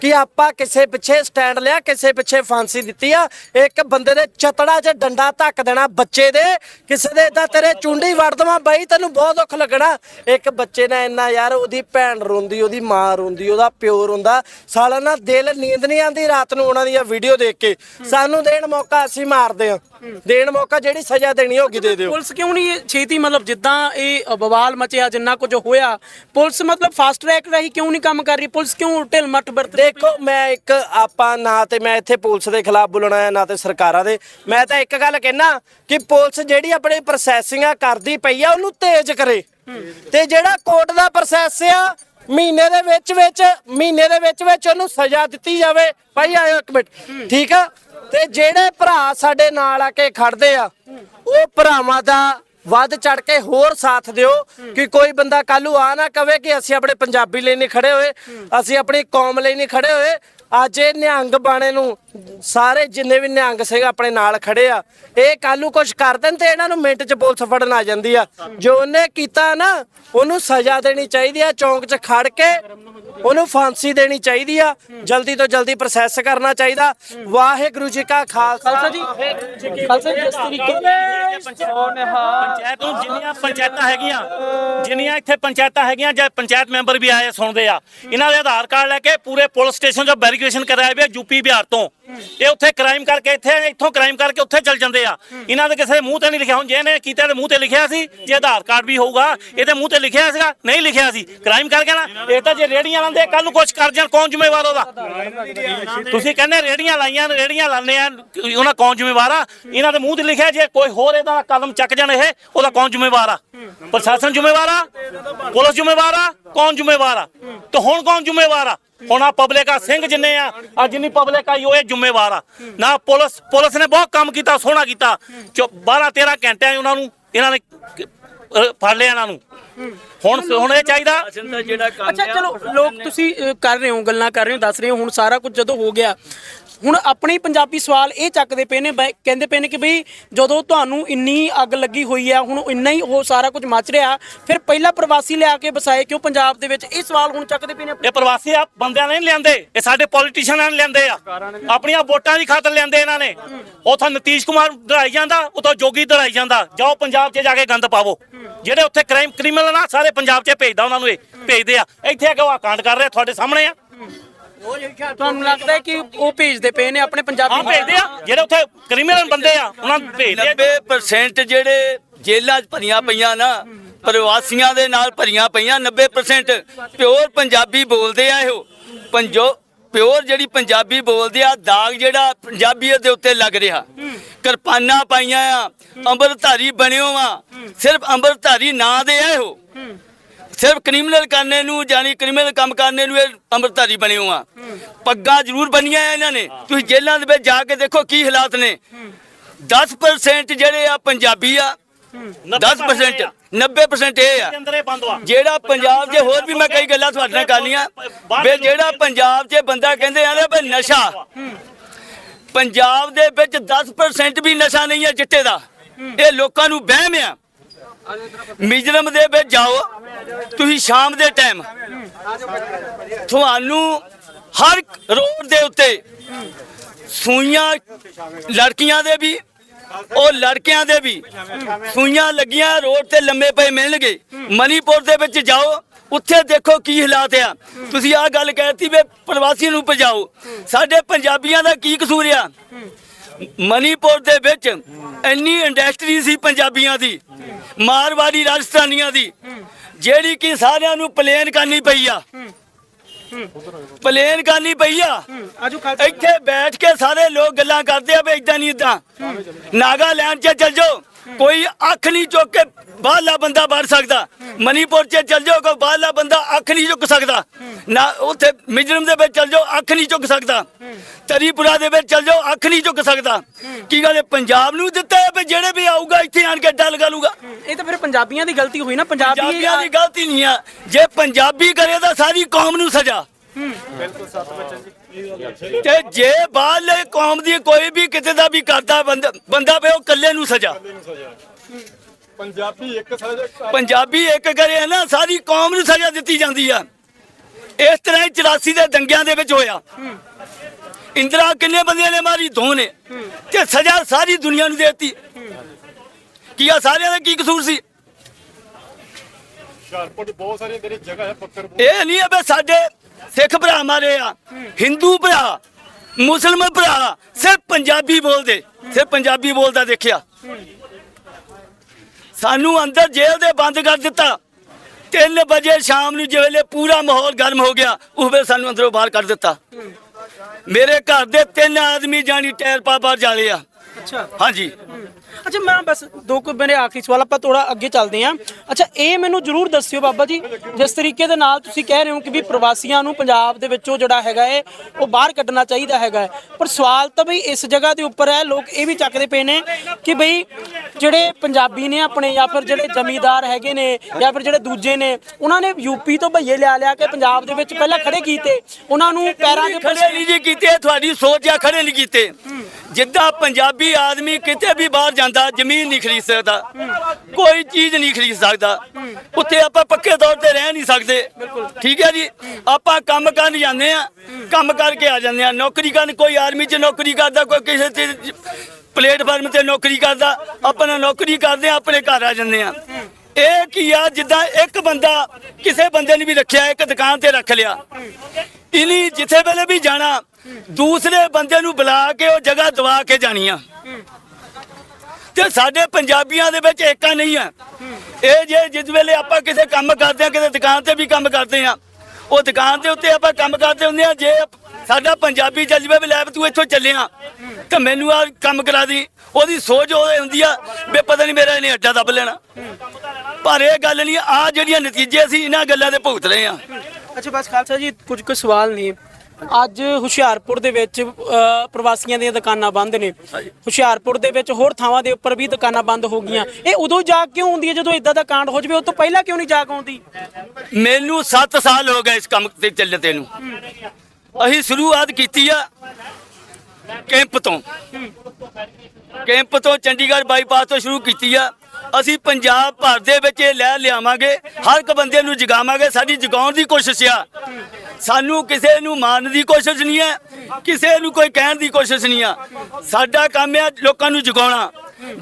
ਕਿ ਆਪਾਂ ਕਿਸੇ ਪਿੱਛੇ ਸਟੈਂਡ ਲਿਆ, ਕਿਸੇ ਪਿੱਛੇ ਫਾਂਸੀ ਦਿੱਤੀ ਆ। ਇੱਕ ਬੰਦੇ ਦੇ ਚਤੜਾ 'ਚ ਡੰਡਾ ਧੱਕ ਦੇਣਾ ਬੱਚੇ ਦੇ। ਕਿਸੇ ਦੇ ਇਦਾਂ ਤੇਰੇ ਚੁੰਡੀ ਵੜ ਦਵਾਂ ਬਾਈ, ਤੈਨੂੰ ਬਹੁਤ ਦੁੱਖ ਲੱਗਣਾ। ਇੱਕ ਬੱਚੇ ਨਾਲ ਇੰਨਾ ਯਾਰ, ਉਹਦੀ ਭੈਣ ਰੋਂਦੀ, ਉਹਦੀ ਮਾਂ ਰੋਂਦੀ, ਉਹਦਾ ਪਿਓ ਰੋਂਦਾ। ਸਾਲਾ ਨਾ ਦਿਲ ਨੀਂਦ ਨਹੀਂ ਆਉਂਦੀ ਰਾਤ ਨੂੰ ਉਹਨਾਂ ਦੀਆਂ ਵੀਡੀਓ ਦੇਖ ਕੇ। ਸਾਨੂੰ ਦੇਣ ਮੌਕਾ ਅਸੀਂ ਮਾਰਦੇ ਆ ਦੇਣ ਮੌਕਾ ਜਿਹੜੀ ਸਜ਼ਾ ਦੇਣੀ ਹੋਗੀ ਦੇ ਦਿਓ। ਪੁਲਿਸ ਕਿਉਂ ਨਹੀਂ ਇਹ ਛੇਤੀ ਮਤਲਬ ਜਿੱਦਾਂ ਇਹ ਬਵਾਲ ਮਚਿਆ ਜਿੰਨਾ ਕੁਝ ਹੋਇਆ ਪੁਲਿਸ ਮਤਲਬ ਫਾਸਟ ਟਰੈਕ ਰਾਹੀਂ ਕਿਉਂ ਨਹੀਂ ਕੰਮ ਕਰ ਰਹੀ ਪੁਲਿਸ ਕਿਉਂ ਢਿਲ ਮੱਠ ਵਰਤ ਰਹੀ? ਦੇਖੋ ਮੈਂ ਇੱਕ ਆਪਾਂ ਨਾ ਤੇ ਮੈਂ ਇੱਥੇ ਪੁਲਿਸ ਦੇ ਖਿਲਾਫ ਬੋਲਣਾ ਹੈ ਨਾ ਤੇ ਸਰਕਾਰਾਂ ਦੇ ਮੈਂ ਤਾਂ ਇੱਕ ਗੱਲ ਕਹਿਣਾ ਕਿ ਪੁਲਿਸ ਜਿਹੜੀ ਆਪਣੀ ਪ੍ਰੋਸੈਸਿੰਗ ਕਰਦੀ ਪਈ ਆ ਉਹਨੂੰ ਤੇਜ਼ ਕਰੇ ਤੇ ਜਿਹੜਾ ਕੋਰਟ ਦਾ ਪ੍ਰੋਸੈਸ ਆ ਮਹੀਨੇ ਦੇ ਵਿੱਚ ਵਿੱਚ ਮਹੀਨੇ ਦੇ ਵਿੱਚ ਵਿੱਚ ਉਹਨੂੰ ਸਜ਼ਾ ਦਿੱਤੀ ਜਾਵੇ ਭਾਈ ਆਇਓ ਇੱਕ ਮਿੰਟ ਠੀਕ ਆ ਤੇ ਜਿਹੜੇ ਭਰਾ ਸਾਡੇ ਨਾਲ ਆ ਕੇ ਖੜਦੇ ਆ ਉਹ ਭਰਾਵਾਂ ਦਾ ਵੱਧ ਚੜ ਕੇ ਹੋਰ ਸਾਥ ਦਿਓ ਕਿ ਕੋਈ ਬੰਦਾ ਕੱਲੂ ਆ ਨਾ ਕਵੇ ਕਿ ਅਸੀਂ ਆਪਣੇ ਪੰਜਾਬੀ ਲਈ ਨਹੀਂ ਖੜੇ ਹੋਏ, ਅਸੀਂ ਆਪਣੀ ਕੌਮ ਲਈ ਨਹੀਂ ਖੜੇ ਹੋਏ। ਅੱਜ ਇਹ ਨਿਹੰਗ ਬਾਣੇ ਨੂੰ ਸਾਰੇ ਜਿੰਨੇ ਵੀ ਨਿਹੰਗ ਸਿੰਘ ਆਪਣੇ ਨਾਲ ਖੜੇ ਆ, ਇਹ ਕੱਲੂ ਕੁਝ ਕਰ ਦੇਣ ਤੇ ਇਹਨਾਂ ਨੂੰ ਮਿੰਟ 'ਚ ਪੁਲਿਸ ਫੜਨ ਆ ਜਾਂਦੀ ਆ। ਜੋ ਉਹਨੇ ਕੀਤਾ ਨਾ, ਉਹਨੂੰ ਸਜ਼ਾ ਦੇਣੀ ਚਾਹੀਦੀ ਆ, ਚੌਂਕ 'ਚ ਖੜ ਕੇ ਉਹਨੂੰ ਫਾਂਸੀ ਦੇਣੀ ਚਾਹੀਦੀ ਆ। ਜਲਦੀ ਤੋਂ ਜਲਦੀ ਪ੍ਰੋਸੈਸ ਕਰਨਾ ਚਾਹੀਦਾ। ਵਾਹਿਗੁਰੂ ਜੀ ਕਾ ਖਾਲਸਾ। ਜੀ ਖਾਲਸਾ ਜੀ ਜਿਸ ਤਰੀਕੇ ਪੰਚਾਇਤ ਨੂੰ ਜਿੰਨੀਆਂ ਪੰਚਾਇਤਾਂ ਹੈਗੀਆਂ ਜਿੰਨੀਆਂ ਇੱਥੇ ਪੰਚਾਇਤਾਂ ਹੈਗੀਆਂ ਜਾਂ ਪੰਚਾਇਤ ਮੈਂਬਰ ਵੀ ਆਏ ਸੁਣਦੇ ਆ। ਇਹਨਾਂ ਦੇ ਆਧਾਰ ਕਾਰਡ ਲੈ ਕੇ ਪੂਰੇ ਪੁਲਿਸ ਸਟੇਸ਼ਨ 'ਚ ਵੈਰੀਫਿਕੇਸ਼ਨ ਕਰਾਇਆ ਵੀ ਯੂਪੀ ਬਿਹਾਰ ਤੋਂ। ਇਹ ਉੱਥੇ ਕ੍ਰਾਈਮ ਕਰਕੇ ਇੱਥੇ ਇੱਥੋਂ ਕ੍ਰਾਈਮ ਕਰਕੇ ਉੱਥੇ ਚੱਲ ਜਾਂਦੇ ਆ। ਇਹਨਾਂ ਦੇ ਕਿਸੇ ਮੂੰਹ ਤੇ ਨਹੀਂ ਲਿਖਿਆ। ਹੁਣ ਜਿਹਨੇ ਕੀਤਾ ਤੇ ਮੂੰਹ ਤੇ ਲਿਖਿਆ ਸੀ, ਜੇ ਆਧਾਰ ਕਾਰਡ ਵੀ ਹੋਊਗਾ, ਇਹਦੇ ਮੂੰਹ ਤੇ ਲਿਖਿਆ ਸੀਗਾ, ਨਹੀਂ ਲਿਖਿਆ ਸੀ। ਕ੍ਰਾਈਮ ਕਰਕੇ ਨਾ, ਇਹ ਤਾਂ ਜੇ ਰੇੜੀਆਂ ਲਾਉਂਦੇ ਕੱਲ ਨੂੰ ਕੁਝ ਕਰ ਜਾਣ, ਕੌਣ ਜ਼ਿੰਮੇਵਾਰ ਉਹਦਾ? ਤੁਸੀਂ ਕਹਿੰਦੇ ਰੇੜੀਆਂ ਲਾਈਆਂ ਨੇ ਰੇੜੀਆਂ ਲਾਉਂਦੇ ਆ, ਉਹਨਾਂ ਕੌਣ ਜ਼ਿੰਮੇਵਾਰ ਆ? ਇਹਨਾਂ ਦੇ ਮੂੰਹ ਤੇ ਲਿਖਿਆ ਜੇ ਕੋਈ ਹੋਰ ਇਹਦਾ ਕਲਮ ਚੱਕ ਜਾਣ ਇਹ, ਉਹਦਾ ਕੌਣ ਜ਼ਿੰਮੇਵਾਰ ਆ? ਪ੍ਰਸ਼ਾਸਨ ਜ਼ਿੰਮੇਵਾਰ ਆ? ਪੁਲਿਸ ਜ਼ਿੰਮੇਵਾਰ ਆ? ਕੌਣ ਜ਼ਿੰਮੇਵਾਰ ਆ? ਤੇ ਹੁਣ ਕੌਣ ਜ਼ਿੰਮੇਵਾਰ ਆ? ਹੁਣ ਆ ਪਬਲਿਕ ਆ ਸਿੰਘ ਜਿੰਨੇ ਆ ਆ ਜਿੰਨੀ ਪਬਲਿਕ ਆਈ ਉਹ ਇਹ ਜ਼ਿੰਮੇਵਾਰ ਆ। ਨਾ ਪੁਲਿਸ ਪੁਲਿਸ ਨੇ ਬਹੁਤ ਕੰਮ ਕੀਤਾ ਸੋਹਣਾ ਕੀਤਾ। 12 13 ਘੰਟੇ ਉਹਨਾਂ ਨੂੰ ਇਹਨਾਂ ਨੇ ਫੜ ਲਿਆ ਇਹਨਾਂ ਨੂੰ। ਹੁਣ ਹੁਣ ਇਹ ਚਾਹੀਦਾ ਅੱਛਾ ਚਲੋ ਲੋਕ ਤੁਸੀਂ ਕਰ ਰਹੇ ਹੋ ਗੱਲਾਂ ਕਰ ਰਹੇ ਹੋ ਦੱਸ ਰਹੇ ਹੋ ਹੁਣ ਸਾਰਾ ਕੁਝ ਜਦੋਂ ਹੋ ਗਿਆ ਹੁਣ ਆਪਣੇ ਪੰਜਾਬੀ ਸਵਾਲ ਇਹ ਚੱਕਦੇ ਪਏ ਨੇ, ਬਈ- ਕਹਿੰਦੇ ਪਏ ਨੇ ਕਿ ਬਈ ਜਦੋਂ ਤੁਹਾਨੂੰ ਇੰਨੀ ਅੱਗ ਲੱਗੀ ਹੋਈ ਆ, ਹੁਣ ਇੰਨਾ ਹੀ ਉਹ ਸਾਰਾ ਕੁਝ ਮੱਚ ਰਿਹਾ, ਫਿਰ ਪਹਿਲਾਂ ਪ੍ਰਵਾਸੀ ਲਿਆ ਕੇ ਵਸਾਏ ਕਿਉਂ ਪੰਜਾਬ ਦੇ ਵਿੱਚ? ਇਹ ਸਵਾਲ ਹੁਣ ਚੱਕਦੇ ਪਏ ਨੇ ਇਹ ਪ੍ਰਵਾਸੀ ਆ, ਬੰਦਿਆਂ ਨੇ ਨਹੀਂ ਲਿਆਂਦੇ, ਇਹ ਸਾਡੇ ਪੋਲੀਟੀਸ਼ੀਅਨਾਂ ਨੇ ਲਿਆਂਦੇ ਆ। ਆਪਣੀਆਂ ਵੋਟਾਂ ਦੀ ਖਾਤਰ ਲਿਆਂਦੇ ਇਹਨਾਂ ਨੇ। ਉਥੋਂ ਨਤੀਸ਼ ਕੁਮਾਰ ਦੜਾਈ ਜਾਂਦਾ, ਉਥੋਂ ਜੋਗੀ ਦੜਾਈ ਜਾਂਦਾ। ਜਾਓ ਪੰਜਾਬ 'ਚ ਜਾ ਕੇ ਗੰਦ ਪਾਵੋ। ਜਿਹੜੇ ਉੱਥੇ ਕ੍ਰਾਈਮ ਕ੍ਰਿਮੀਨਲ ਆ ਸਾਰੇ ਪੰਜਾਬ 'ਚ ਭੇਜਦਾ ਉਹਨਾਂ ਨੂੰ ਇਹ, ਭੇਜਦੇ ਆ। ਇੱਥੇ ਆ ਕੇ ਉਹ ਆਹ ਕਾਂਡ ਕਰ ਰਿਹਾ, ਤੁਹਾਡੇ ਸਾਹਮਣੇ ਆ। ਤੁਹਾਨੂੰ ਲੱਗਦਾ ਹੈ ਕਿ ਉਹ ਭੇਜਦੇ ਪਏ ਨੇ ਆਪਣੇ ਹਾਂ ਪੰਜਾਬੀ ਭੇਜਦੇ ਆ। ਜਿਹੜੇ ਉੱਥੇ ਕ੍ਰਿਮੀਨਲ ਬੰਦੇ ਆ ਉਹਨਾਂ ਨੂੰ ਭੇਜਦੇ ਆ। 90% ਜਿਹੜੇ ਜੇਲ੍ਹਾਂ 'ਚ ਭਰੀਆਂ ਪਈਆਂ ਨਾ ਪ੍ਰਵਾਸੀਆਂ ਦੇ ਨਾਲ ਭਰੀਆਂ ਪਈਆਂ 90% ਪਿਓਰ ਪੰਜਾਬੀ ਬੋਲਦੇ ਆ ਇਹੋ। ਪੰਜੋ ਪਿਓਰ ਜਿਹੜੀ ਪੰਜਾਬੀ ਬੋਲਦੇ ਆ ਦਾਗ ਜਿਹੜਾ ਪੰਜਾਬੀਅਤ ਦੇ ਉੱਤੇ ਲੱਗ ਰਿਹਾ। ਕਿਰਪਾਨਾਂ ਪਾਈਆਂ ਆ ਅੰਮ੍ਰਿਤਧਾਰੀ ਬਣਿਓ ਆ ਸਿਰਫ ਅੰਮ੍ਰਿਤਧਾਰੀ ਨਾਂ ਦੇ ਆ ਇਹੋ। ਸਿਰਫ ਕ੍ਰਿਮੀਨਲ ਕਰਨੇ ਨੂੰ ਜਾਨੀ ਕ੍ਰਿਮੀਨਲ ਕੰਮ ਕਰਨੇ ਨੂੰ ਇਹ ਅੰਮ੍ਰਿਤਧਾਰੀ ਬਣੇ ਹੋ ਆ। ਪੱਗਾਂ ਜ਼ਰੂਰ ਬਣੀਆਂ ਇਹਨਾਂ ਨੇ। ਤੁਸੀਂ ਜੇਲ੍ਹਾਂ ਦੇ ਵਿੱਚ ਜਾ ਕੇ ਦੇਖੋ ਕੀ ਹਾਲਾਤ ਨੇ। 10% ਜਿਹੜੇ ਆ ਪੰਜਾਬੀ ਆ। 10% 90% ਇਹ ਆ। ਜਿਹੜਾ ਪੰਜਾਬ 'ਚ ਹੋਰ ਵੀ ਮੈਂ ਕਈ ਗੱਲਾਂ ਤੁਹਾਡੇ ਨਾਲ ਕਰਨੀਆਂ ਵੀ। ਜਿਹੜਾ ਪੰਜਾਬ 'ਚ ਬੰਦਾ ਕਹਿੰਦੇ ਆ ਨਾ ਵੀ ਨਸ਼ਾ। ਪੰਜਾਬ ਦੇ ਵਿੱਚ 10% ਵੀ ਨਸ਼ਾ ਨਹੀਂ ਹੈ ਚਿੱਟੇ ਦਾ। ਇਹ ਲੋਕਾਂ ਨੂੰ ਵਹਿਮ ਆ। ਮਿਜ਼ਰਮ ਦੇ ਵਿੱਚ ਜਾਓ। ਤੁਸੀਂ ਸ਼ਾਮ ਦੇ ਟਾਈਮ ਤੁਹਾਨੂੰ ਹਰ ਰੋਡ ਦੇ ਉੱਤੇ ਸੂਈਆਂ ਲੜਕੀਆਂ ਦੇ ਵੀ, ਉਹ ਲੜਕਿਆਂ ਦੇ ਵੀ ਸੂਈਆਂ ਲੱਗੀਆਂ, ਰੋਡ ਤੇ ਲੰਮੇ ਪਏ ਮਿਲਣਗੇ। ਮਨੀਪੁਰ ਦੇ ਵਿੱਚ ਜਾਓ, ਉੱਥੇ ਦੇਖੋ ਕੀ ਹਾਲਾਤ ਆ। ਤੁਸੀਂ ਆਹ ਗੱਲ ਕਹਿਤੀ ਵੀ ਪ੍ਰਵਾਸੀਆਂ ਨੂੰ ਭਜਾਓ। ਸਾਡੇ ਪੰਜਾਬੀਆਂ ਦਾ ਕੀ ਕਸੂਰ ਆ? ਮਨੀਪੁਰ ਦੇ ਵਿੱਚ ਇੰਨੀ ਇੰਡਸਟਰੀ ਸੀ ਪੰਜਾਬੀਆਂ ਦੀ, ਮਾਰਵਾੜੀ ਰਾਜਸਥਾਨੀਆਂ ਦੀ, ਜਿਹੜੀ ਕਿ ਸਾਰਿਆਂ ਨੂੰ ਪਲੇਨ ਕਰਨੀ ਪਈ ਆ। ਪਲੇਨ ਕਰਨੀ ਪਈ ਆ। ਇੱਥੇ ਬੈਠ ਕੇ ਸਾਰੇ ਲੋਕ ਗੱਲਾਂ ਕਰਦੇ ਆ ਵੀ ਇਦਾਂ ਨਹੀਂ ਇਦਾਂ ਨਾਗਾਲੈਂਡ 'ਚ ਚੱਲ ਜਾਓ। ਕੋਈ ਅੱਖ ਨਹੀਂ ਚੁੱਕ ਕੇ ਬਾਹਰਲਾ ਬੰਦਾ ਵੜ ਸਕਦਾ। ਮਨੀਪੁਰ 'ਚ ਚੱਲ ਜਾਓ ਕੋਈ ਬਾਹਰਲਾ ਬੰਦਾ ਅੱਖ ਨਹੀਂ ਚੁੱਕ ਸਕਦਾ। ਨਾ ਉੱਥੇ ਮਿਜ਼ੋਰਮ ਦੇ ਵਿੱਚ ਚੱਲ ਜਾਓ ਅੱਖ ਨਹੀਂ ਚੁੱਕ ਸਕਦਾ। ਤਰੀਪੁਰਾ ਦੇ ਵਿੱਚ ਚੱਲ ਜਾਓ ਅੱਖ ਨਹੀਂ ਚੁੱਕ ਸਕਦਾ। ਕੀ ਗੱਲ ਇਹ ਪੰਜਾਬ ਨੂੰ ਦਿੱਤਾ ਹੈ ਵੀ ਜਿਹੜੇ ਵੀ ਆਊਗਾ ਇੱਥੇ ਆਣ ਕੇ ਅੱਡਾ ਲਗਾ ਲੂਗਾ ਇਹ ਤਾਂ ਫਿਰ ਪੰਜਾਬੀਆਂ ਦੀ ਗਲਤੀ ਹੋਈ ਨਾ ਪੰਜਾਬੀ ਪੰਜਾਬੀਆਂ ਦੀ ਗਲਤੀ ਨਹੀਂ ਆ। ਜੇ ਪੰਜਾਬੀ ਕਰੇ ਤਾਂ ਸਾਰੀ ਕੌਮ ਨੂੰ ਸਜ਼ਾ। ਤੇ ਜੇ ਬਾਹਰਲੇ ਕੌਮ ਦੀ ਕੋਈ ਵੀ ਕਿਤੇ ਦਾ ਵੀ ਕਰਦਾ ਬੰਦਾ ਉਹ ਇਕੱਲੇ ਨੂੰ ਸਜ਼ਾ। ਪੰਜਾਬੀ ਇੱਕ ਸਾਰੇ ਪੰਜਾਬੀ ਇੱਕ ਕਰੇ ਨਾ ਸਾਰੀ ਕੌਮ ਨੂੰ ਸਜ਼ਾ ਦਿੱਤੀ ਜਾਂਦੀ ਆ। ਇਸ ਤਰ੍ਹਾਂ ਹੀ 84 ਦੇ ਦੰਗਿਆਂ ਦੇ ਵਿੱਚ ਹੋਇਆ। ਇੰਦਰਾ ਕਿੰਨੇ ਬੰਦਿਆਂ ਨੇ ਮਾਰੀ? ਦੋ ਨੇ। ਤੇ ਸਜ਼ਾ ਸਾਰੀ ਦੁਨੀਆ ਨੂੰ ਦਿੱਤੀ। ਕੀ ਆ ਸਾਰਿਆਂ ਦਾ ਕੀ ਕਸੂਰ ਸੀ? ਹੁਸ਼ਿਆਰਪੁਰ ਬਹੁਤ ਸਾਰੀਆਂ ਜਿਹੜੀ ਜਗ੍ਹਾ ਹੈ ਪੱਥਰ ਇਹ ਨਹੀਂ ਹੈ ਵੀ ਸਾਡੇ ਸਿੱਖ ਭਰਾ ਮਾਰੇ ਆ, ਹਿੰਦੂ ਭਰਾ ਮੁਸਲਮਾਨ ਭਰਾ, ਸਿਰਫ ਪੰਜਾਬੀ ਬੋਲਦੇ, ਸਿਰਫ ਪੰਜਾਬੀ ਬੋਲਦਾ ਦੇਖਿਆ। ਸਾਨੂੰ ਅੰਦਰ ਜੇਲ੍ਹ ਦੇ ਬੰਦ ਕਰ ਦਿੱਤਾ। 3 ਵਜੇ ਸ਼ਾਮ ਨੂੰ ਜਿਵੇਲੇ ਪੂਰਾ ਮਾਹੌਲ ਗਰਮ ਹੋ ਗਿਆ, ਉਸ ਵੇਲੇ ਸਾਨੂੰ ਅੰਦਰੋਂ ਬਾਹਰ ਕੱਢ ਦਿੱਤਾ। ਮੇਰੇ ਘਰ ਦੇ ਤਿੰਨ ਆਦਮੀ ਜਾਨੀ ਟੈਰ ਪਾ ਬਾਹਰ ਜਾਲੇ ਆ। ਅੱਛਾ। ਹਾਂਜੀ। ਅੱਛਾ ਮੈਂ ਬਸ ਦੋ ਕੁ ਮੇਰੇ ਆਖਰੀ ਸਵਾਲ ਆਪਾਂ ਥੋੜਾ ਅੱਗੇ ਚੱਲਦੇ ਹਾਂ। ਅੱਛਾ ਇਹ ਮੈਨੂੰ ਜਰੂਰ ਦੱਸਿਓ ਬਾਬਾ ਜੀ ਜਿਸ ਤਰੀਕੇ ਦੇ ਨਾਲ ਤੁਸੀਂ ਕਹਿ ਰਹੇ ਹੋ ਕਿ ਵੀ ਪ੍ਰਵਾਸੀਆਂ ਨੂੰ ਪੰਜਾਬ ਦੇ ਵਿੱਚੋਂ ਜਿਹੜਾ ਹੈਗਾ ਹੈ ਉਹ ਬਾਹਰ ਕੱਢਣਾ ਚਾਹੀਦਾ ਹੈਗਾ। ਪਰ ਸਵਾਲ ਤਾਂ ਬਈ ਇਸ ਜਗ੍ਹਾ ਦੇ ਉੱਪਰ ਹੈ ਲੋਕ ਇਹ ਵੀ ਚੱਕਦੇ ਪਏ ਨੇ ਕਿ ਬਈ ਜਿਹੜੇ ਪੰਜਾਬੀ ਨੇ ਆਪਣੇ ਜਾਂ ਫਿਰ ਜਿਹੜੇ ਜ਼ਮੀਂਦਾਰ ਹੈਗੇ ਨੇ ਜਾਂ ਫਿਰ ਜਿਹੜੇ ਦੂਜੇ ਨੇ ਉਹਨਾਂ ਨੇ ਯੂਪੀ ਤੋਂ ਭਈਏ ਲਿਆ ਲਿਆ ਕੇ ਪੰਜਾਬ ਦੇ ਵਿੱਚ ਪਹਿਲਾਂ ਖੜੇ ਕੀਤੇ। ਉਹਨਾਂ ਨੂੰ ਪੈਰਾਂ ਦੇ ਉੱਪਰ ਖੜੇ ਨਹੀਂ ਜੀ ਕੀਤੇ ਤੁਹਾਡੀ ਸੋਚ ਆ ਖੜੇ ਨਹੀਂ ਕੀਤੇ। ਜਿੱਦਾਂ ਪੰਜਾਬੀ ਆਦਮੀ ਕਿਤੇ ਵੀ ਬਾਹਰ ਜਾਂਦਾ, ਜ਼ਮੀਨ ਨਹੀਂ ਖਰੀਦ ਸਕਦਾ, ਕੋਈ ਚੀਜ਼ ਨਹੀਂ ਖਰੀਦ ਸਕਦਾ, ਉੱਥੇ ਆਪਾਂ ਪੱਕੇ ਤੌਰ ਤੇ ਰਹਿ ਨਹੀਂ ਸਕਦੇ। ਠੀਕ ਹੈ ਜੀ? ਆਪਾਂ ਕੰਮ ਕਰਨ ਜਾਂਦੇ ਆ ਕੰਮ ਕਰਕੇ ਆ ਜਾਂਦੇ ਆ ਨੌਕਰੀ ਕਰਨ, ਕੋਈ ਆਰਮੀ 'ਚ ਨੌਕਰੀ ਕਰਦਾ, ਕੋਈ ਕਿਸੇ ਤੇ ਪਲੇਟਫਾਰਮ ਤੇ ਨੌਕਰੀ ਕਰਦਾ, ਆਪਣਾ ਨੌਕਰੀ ਕਰਦੇ ਆ ਆਪਣੇ ਘਰ ਆ ਜਾਂਦੇ ਆ ਇਹ ਕੀ ਆ? ਜਿੱਦਾਂ ਇੱਕ ਬੰਦਾ ਕਿਸੇ ਬੰਦੇ ਨੇ ਵੀ ਰੱਖਿਆ, ਇੱਕ ਦੁਕਾਨ ਤੇ ਰੱਖ ਲਿਆ। ਇਨੀ ਜਿੱਥੇ ਵੇਲੇ ਵੀ ਜਾਣਾ, ਦੂਸਰੇ ਬੰਦੇ ਨੂੰ ਬੁਲਾ ਕੇ ਉਹ ਜਗ੍ਹਾ ਦਵਾ ਕੇ ਜਾਣੀ ਆ। ਤੇ ਸਾਡੇ ਪੰਜਾਬੀਆਂ ਦੇ ਵਿੱਚ ਏਕਾ ਨਹੀਂ ਆ। ਇਹ ਜੇ ਜਿਸ ਵੇਲੇ ਆਪਾਂ ਕਿਸੇ ਕੰਮ ਕਰਦੇ ਆ, ਕਿਸੇ ਦੁਕਾਨ ਤੇ ਵੀ ਕੰਮ ਕਰਦੇ ਆ, ਉਹ ਦੁਕਾਨ ਦੇ ਉੱਤੇ ਆਪਾਂ ਕੰਮ ਕਰਦੇ ਹੁੰਦੇ ਆ, ਜੇ ਸਾਡਾ ਪੰਜਾਬੀ ਚੱਲ ਜਵੇ ਵੀ ਲੈ ਵੀ ਤੂੰ ਇੱਥੋਂ ਚੱਲਿਆ, ਤੇ ਮੈਨੂੰ ਆ ਕੰਮ ਕਰਾ ਦੀ। ਉਹਦੀ ਸੋਚ ਉਹ ਹੁੰਦੀ ਆ ਵੀ ਪਤਾ ਨਹੀਂ ਮੇਰਾ ਇਹਨੇ ਅੱਡਾ ਦੱਬ ਲੈਣਾ। ਪਰ ਇਹ ਗੱਲ ਨਹੀਂ ਆ ਜਿਹੜੀਆਂ ਨਤੀਜੇ ਅਸੀਂ ਇਹਨਾਂ ਗੱਲਾਂ ਦੇ ਭੁਗਤ ਰਹੇ ਆ। ਅੱਛਾ ਬਸ ਖਾਲਸਾ ਜੀ ਕੁਝ ਕੁ ਸਵਾਲ ਨੇ। ਅੱਜ ਹੁਸ਼ਿਆਰਪੁਰ ਦੇ ਵਿੱਚ ਅ, ਪ੍ਰਵਾਸੀਆਂ ਦੀਆਂ ਦੁਕਾਨਾਂ ਬੰਦ ਨੇ। ਹੁਸ਼ਿਆਰਪੁਰ ਦੇ ਵਿੱਚ ਹੋਰ ਥਾਵਾਂ ਦੇ ਉੱਪਰ ਵੀ ਦੁਕਾਨਾਂ ਬੰਦ ਹੋ ਗਈਆਂ। ਇਹ ਉਦੋਂ ਜਾਗ ਕਿਉਂ ਹੁੰਦੀ ਹੈ ਜਦੋਂ ਇਦਾਂ ਦਾ ਕਾਂਡ ਹੋ ਜਾਵੇ ਉਹ ਤੋਂ ਪਹਿਲਾਂ ਕਿਉਂ ਨਹੀਂ ਜਾਗ ਆਉਂਦੀ? ਮੈਨੂੰ 7 ਸਾਲ ਹੋ ਗਏ ਇਸ ਕੰਮ ਤੇ ਚੱਲਦੇ ਨੂੰ। ਅਸੀਂ ਸ਼ੁਰੂਆਤ ਕੀਤੀ ਆ ਕੈਂਪ ਤੋਂ। ਕੈਂਪ ਤੋਂ ਚੰਡੀਗੜ੍ਹ ਬਾਈਪਾਸ ਤੋਂ ਸ਼ੁਰੂ ਕੀਤੀ ਆ। ਅਸੀਂ ਪੰਜਾਬ ਭਰ ਦੇ ਵਿੱਚ ਇਹ ਲੈ ਲਿਆਵਾਂਗੇ, ਹਰ ਇੱਕ ਬੰਦੇ ਨੂੰ ਜਗਾਵਾਂਗੇ, ਸਾਡੀ ਜਗਾਉਣ ਦੀ ਕੋਸ਼ਿਸ਼ ਆ। ਸਾਨੂੰ ਕਿਸੇ ਨੂੰ ਮਾਰਨ ਦੀ ਕੋਸ਼ਿਸ਼ ਨਹੀਂ ਹੈ, ਕਿਸੇ ਨੂੰ ਕੋਈ ਕਹਿਣ ਦੀ ਕੋਸ਼ਿਸ਼ ਨਹੀਂ ਆ। ਸਾਡਾ ਕੰਮ ਹੈ ਲੋਕਾਂ ਨੂੰ ਜਗਾਉਣਾ।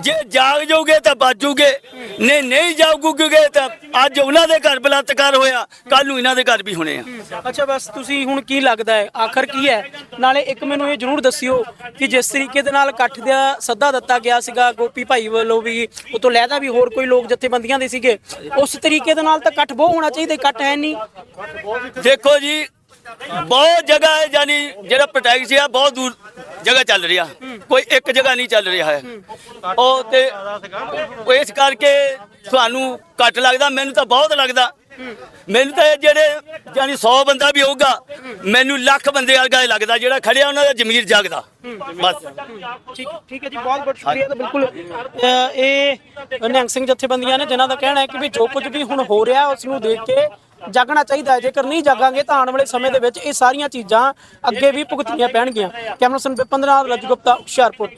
ਜੇ ਜਾਗ ਜਾਓਗੇ ਤਾਂ ਬਾਜੂਗੇ। ਨਹੀਂ ਨਹੀਂ ਜਾਗੂਗੇ ਤਾਂ ਅੱਜ ਉਹਨਾਂ ਦੇ ਘਰ ਬਲਾਤਕਾਰ ਹੋਇਆ ਕੱਲ ਨੂੰ ਇਹਨਾਂ ਦੇ ਘਰ ਵੀ ਹੋਣੇ ਆ। ਅੱਛਾ ਬਸ ਤੁਸੀਂ ਹੁਣ ਕੀ ਲੱਗਦਾ ਹੈ? ਆਖਰ ਕੀ ਹੈ? ਨਾਲੇ ਇੱਕ ਮੈਨੂੰ ਇਹ ਜਰੂਰ ਦੱਸਿਓ ਕਿ ਜਿਸ ਤਰੀਕੇ ਦੇ ਨਾਲ ਇਕੱਠ ਦਾ ਸੱਦਾ ਦਿੱਤਾ ਗਿਆ ਸੀਗਾ ਗੋਪੀ ਭਾਈ ਵੱਲੋਂ ਵੀ ਉਹ ਤੋਂ ਲੈਦਾ ਵੀ ਹੋਰ ਕੋਈ ਲੋਕ ਜਥੇਬੰਦੀਆਂ ਦੇ ਸੀਗੇ ਉਸ ਤਰੀਕੇ ਦੇ ਨਾਲ ਤਾਂ ਇਕੱਠ ਬਹੁਤ ਹੋਣਾ ਚਾਹੀਦਾ ਇਕੱਠ ਹੈ ਨਹੀਂ। ਦੇਖੋ ਜੀ ਬਹੁਤ ਜਗ੍ਹਾ ਹੈ ਯਾਨੀ ਜਿਹੜਾ ਪ੍ਰੋਟੈਕਟ ਆ ਬਹੁਤ ਦੂਰ ਜਗ੍ਹਾ ਚੱਲ ਰਿਹਾ ਕੋਈ ਇੱਕ ਜਗ੍ਹਾ ਨਹੀਂ ਚੱਲ ਰਿਹਾ ਹੈ। ਉਹ ਤੇ ਉਹ ਇਸ ਕਰਕੇ ਤੁਹਾਨੂੰ ਘੱਟ ਲੱਗਦਾ ਮੈਨੂੰ ਤਾਂ ਬਹੁਤ ਲੱਗਦਾ। ਮੈਨੂੰ ਤਾਂ ਇਹ ਜਿਹੜੇ ਯਾਨੀ 100 ਬੰਦਾ ਵੀ ਹੋਊਗਾ ਮੈਨੂੰ ਲੱਖ ਬੰਦੇ ਵਰਗਾ ਲੱਗਦਾ ਜਿਹੜਾ ਖੜਿਆ ਉਹਨਾਂ ਦਾ ਜ਼ਮੀਰ ਜਾਗਦਾ। ਬਸ। ਠੀਕ ਠੀਕ ਹੈ ਜੀ ਬਹੁਤ ਬਹੁਤ ਸ਼ੁਕਰੀਆ ਤਾਂ ਬਿਲਕੁਲ ਅ, ਇਹ ਨਿਹੰਗ ਸਿੰਘ ਜਥੇਬੰਦੀਆਂ ਨੇ ਜਿਨ੍ਹਾਂ ਦਾ ਕਹਿਣਾ ਹੈ ਕਿ ਵੀ ਜੋ ਕੁਝ ਵੀ ਹੁਣ ਹੋ ਰਿਹਾ ਉਸ ਨੂੰ ਦੇਖ ਕੇ ਜਾਗਣਾ ਚਾਹੀਦਾ ਹੈ। ਜੇਕਰ ਨਹੀਂ ਜਾਗਾਂਗੇ ਤਾਂ ਆਉਣ ਵਾਲੇ ਸਮੇਂ ਦੇ ਵਿੱਚ ਇਹ ਸਾਰੀਆਂ ਚੀਜ਼ਾਂ ਅੱਗੇ ਵੀ ਭੁਗਤਣੀਆਂ ਪੈਣਗੀਆਂ। ਕੈਮਰਾ ਸੰਪੇ 15 ਰਜ ਗੁਪਤਾ, ਹੁਸ਼ਿਆਰਪੁਰ।